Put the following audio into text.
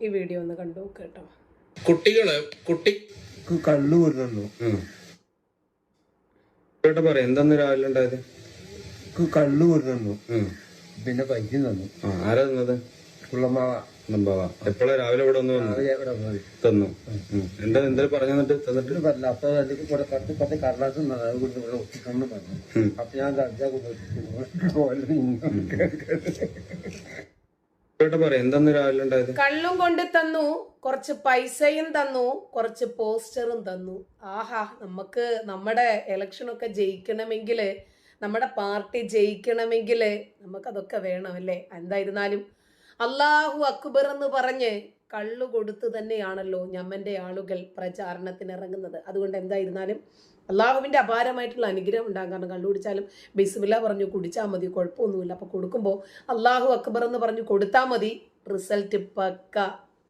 ഈ വീഡിയോ ഒന്ന് കണ്ടു കേട്ടോ കുട്ടികൾ കുട്ടി കണ്ണു കള്ളു വരുന്നു കുട്ടിയോട് പറയാം എന്താന്ന് രാവിലെ ഉണ്ടായത് കണ്ണു കള്ളു വരുന്നു പിന്നെ പൈസ തന്നു ആരാ തന്നത് കുള്ളമ്മാവ എപ്പോഴാ രാവിലെ ഇവിടെ ഒന്ന് വന്നു ഇവിടെ പോയി തന്നു ഉം. എന്താ എന്തായാലും പറഞ്ഞു തന്നിട്ട് തന്നിട്ട് ഇത് പറഞ്ഞില്ല അപ്പൊ അതിലേക്ക് കൂടെ കത്ത് പത്ത് കടലാസ് തന്നത് അത് കൊണ്ട് ഇവിടെ ഒട്ടിക്കണം പറഞ്ഞു അപ്പൊ ഞാൻ പറയാം എന്താന്ന് രാവിലെ ഉണ്ടായത് കള്ളും കൊണ്ട് തന്നു കുറച്ച് പൈസയും തന്നു കുറച്ച് പോസ്റ്ററും തന്നു. ആഹാ നമുക്ക് നമ്മുടെ ഇലക്ഷൻ ഒക്കെ ജയിക്കണമെങ്കിൽ നമ്മുടെ പാർട്ടി ജയിക്കണമെങ്കിൽ നമുക്കതൊക്കെ വേണം അല്ലേ? എന്തായിരുന്നാലും അള്ളാഹു അക്ബർ എന്ന് പറഞ്ഞ് കള്ളു കൊടുത്ത് തന്നെയാണല്ലോ ഞമ്മന്റെ ആളുകൾ പ്രചാരണത്തിന് ഇറങ്ങുന്നത് അതുകൊണ്ട് എന്തായിരുന്നാലും അള്ളാഹുവിന്റെ അപാരമായിട്ടുള്ള അനുഗ്രഹം ഉണ്ടാകും കാരണം കള്ളു കുടിച്ചാലും ബിസ്മില്ല പറഞ്ഞു കുടിച്ചാൽ മതി കുഴപ്പമൊന്നുമില്ല. അപ്പോൾ കൊടുക്കുമ്പോൾ അള്ളാഹു അക്ബർ എന്ന് പറഞ്ഞു കൊടുത്താൽ മതി. റിസൾട്ട് പക്ക.